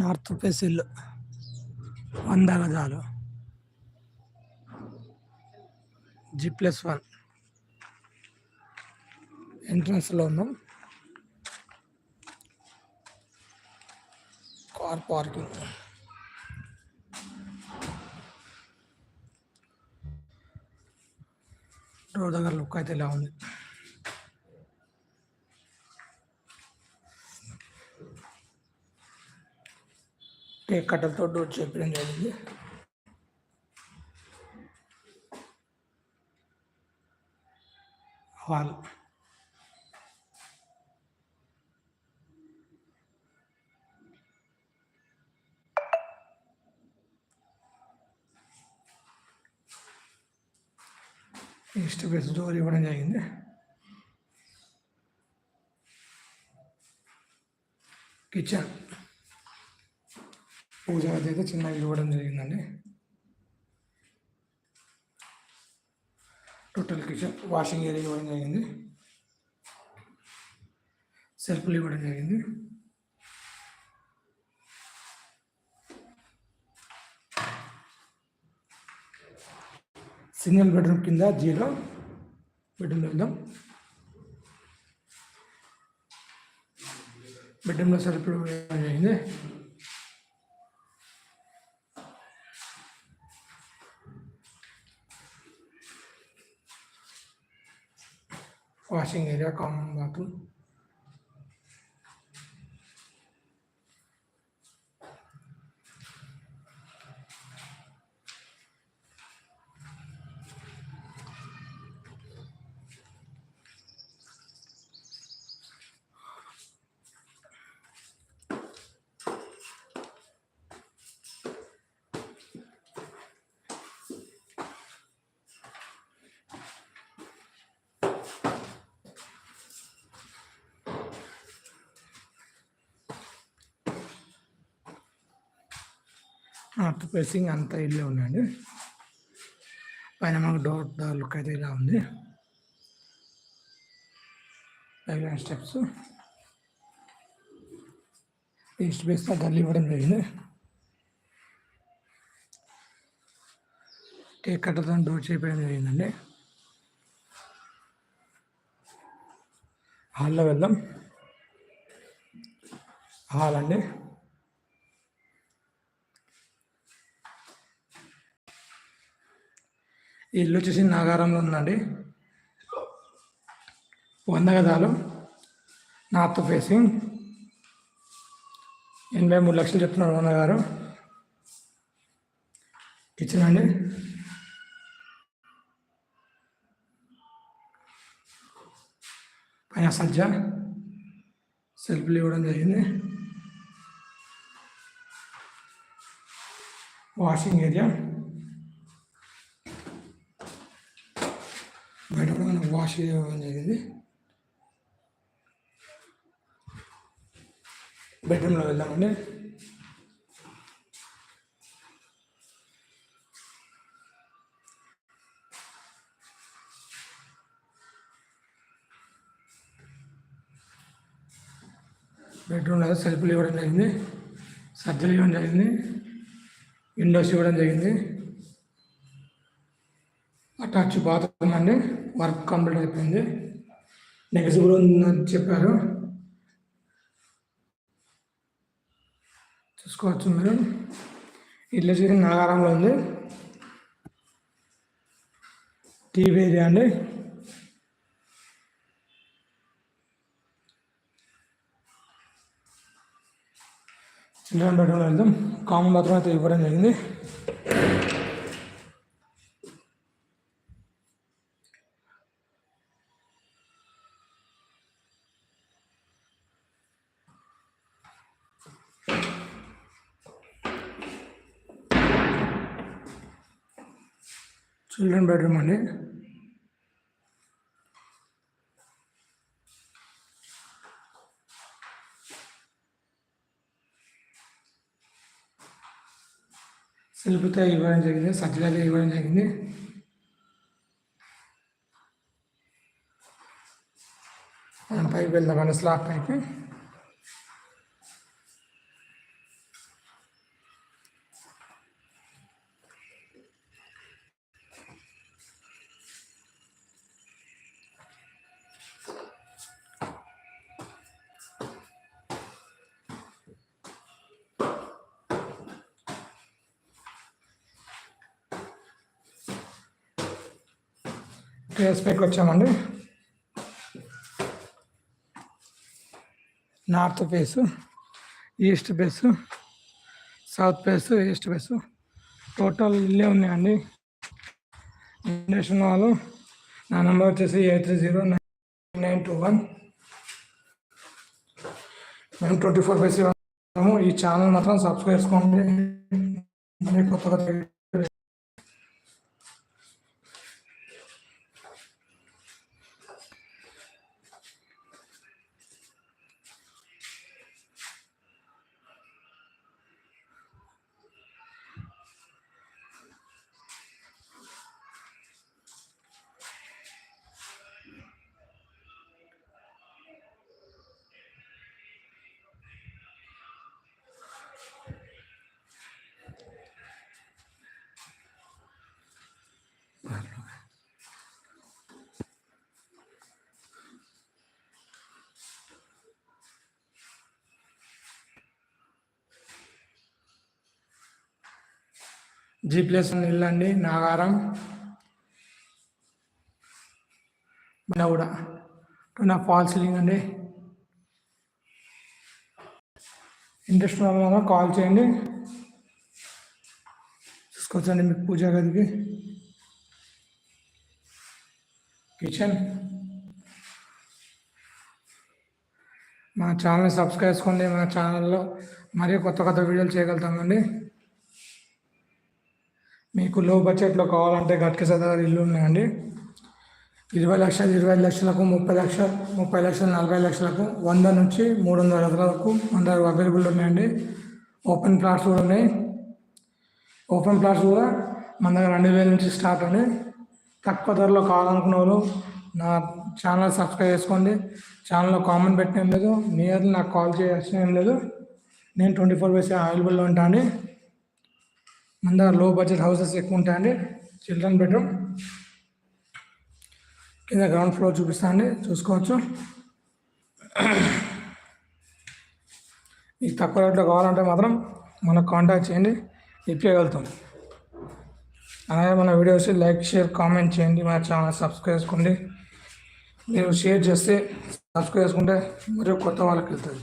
North face ఇల్లు. వంద గజాలు జీ ప్లస్ వన్. ఎంట్రన్స్లో ఉన్నాం. Car parking. రోడ్ దగ్గర లుక్ అయితే ఇలా ఉంది. టేక్ కట్టలతో డోర్ చెప్పడం జరిగింది హాల్ ఈస్ట్ వెస్ట్ డోర్ ఇవ్వడం జరిగింది కిచెన్ పూజ గది అయితే చిన్నగా ఇవ్వడం జరిగిందండి. టోటల్ కిచెన్ వాషింగ్ ఏరియా ఇవ్వడం జరిగింది. సెల్ఫ్లు ఇవ్వడం జరిగింది. సింగిల్ బెడ్రూమ్ కింద జీరో బెడ్రూమ్లో వెళ్దాం బెడ్రూమ్లో సెల్ఫ్లు జరిగింది. Washing area common bathroom north facing అంతా ఇల్లే ఉందండి. పైన మాకు డోర్ డోర్ లుక్ అయితే ఇలా ఉంది. పైన స్టెప్స్ ఈస్ట్ బేస్ గల్లి ఇవ్వడం జరిగింది. టేక్ కట్టతో డోర్ చేయడం జరిగిందండి. హాల్లో వెళ్దాం. హాల్ అండి. ఈ ఇల్లు వచ్చేసి నాగారంలో ఉందండి. వంద గదాలు నార్త్ ఫేసింగ్. ఎనభై మూడు లక్షలు చెప్తున్నారు వంద గారు కిచెన్ అండి. పైన సజ్జ. సెల్ఫ్లు ఇవ్వడం జరిగింది. వాషింగ్ ఏరియా బయట కూడా మనం వాష్ చేయడం జరిగింది బెడ్రూమ్లో వెళ్దామండి. బెడ్రూమ్లో సెల్ఫ్లు ఇవ్వడం జరిగింది సర్జరీ ఇవ్వడం జరిగింది విండోస్ ఇవ్వడం జరిగింది. అటాచ్ బాత్రూమ్ వర్క్ కంప్లీట్ అయిపోయింది. నెక్స్ట్ కూడా ఉందని చెప్పారు. చూసుకోవచ్చు మీరు. ఇల్లు వచ్చేసి నాగారంలో ఉంది. టీవీ ఏరియా అండి. చిల్డ్రన్ బెడ్రూమ్లో వెళ్దాం. కామన్ బాత్రూమ్ అయితే ఇవ్వడం జరిగింది. చిల్డ్రన్ బెడ్రూమ్ అండి సెల్ఫ్తో ఇవ్వడం జరిగింది సజ్జలతో ఇవ్వడం జరిగింది మనం పైకి వెళ్దామని స్లాబ్ పైకి ఫేస్ వచ్చామండి? North face east face south face east face total ఇల్లే ఉన్నాయండి. ఇండక్షన్ వాళ్ళు నా నెంబర్ వచ్చేసి eight three zero nine nine two one. మేము ట్వంటీ ఫోర్ బై సెవెన్ ఈ ఛానల్ మాత్రం సబ్స్క్రైబ్ చేసుకోండి. కొత్తగా జీ ప్లస్ ఇల్లండి నాగారం. మనవుడ నా ఫాల్ సీలింగ్ అండి. ఇంట్రెస్ట్ వల్ల కాల్ చేయండి. తీసుకొచ్చండి మీకు పూజా గదికి. కిచెన్. మా ఛానల్ని సబ్స్క్రైబ్ చేసుకోండి. మా ఛానల్లో మరీ కొత్త కొత్త వీడియోలు చేయగలుగుతామండి. మీకు లో బడ్జెట్లో కావాలంటే గట్క సదర్ ఇల్లు ఉన్నాయండి. ఇరవై లక్షలు ఇరవై ఐదు లక్షలకు ముప్పై లక్షలు ముప్పై లక్షలు నలభై లక్షలకు వంద నుంచి మూడు వందల వరకు మన దగ్గర అవైలబుల్ ఉన్నాయండి. ఓపెన్ ప్లాట్స్ కూడా ఉన్నాయి. ఓపెన్ ప్లాట్స్ కూడా మన దగ్గర రెండు వేల నుంచి స్టార్ట్ అండి. తక్కువ ధరలో కావాలనుకున్న వాళ్ళు నా ఛానల్ సబ్స్క్రైబ్ చేసుకోండి. ఛానల్లో కామెంట్ పెట్టిన లేదు. నియర్లీ నాకు కాల్ చేయాల్సిన లేదు. నేను ట్వంటీ ఫోర్ బై అవైలబుల్లో ఉంటాను మన దగ్గర లో బడ్జెట్ హౌసెస్ ఎక్కువ ఉంటాయండి చిల్డ్రన్ బెడ్రూమ్ కింద గ్రౌండ్ ఫ్లోర్ చూపిస్తా అండి. చూసుకోవచ్చు. మీకు తక్కువ రేట్లో కావాలంటే మాత్రం మనకు కాంటాక్ట్ చేయండి. ఇప్పగలుగుతాం అలాగే మన వీడియోస్ లైక్ షేర్ కామెంట్ చేయండి. మన ఛానల్ సబ్స్క్రైబ్ చేసుకోండి. మీరు షేర్ చేస్తే సబ్స్క్రైబ్ చేసుకుంటే మరియు కొత్త వాళ్ళకి వెళ్తుంది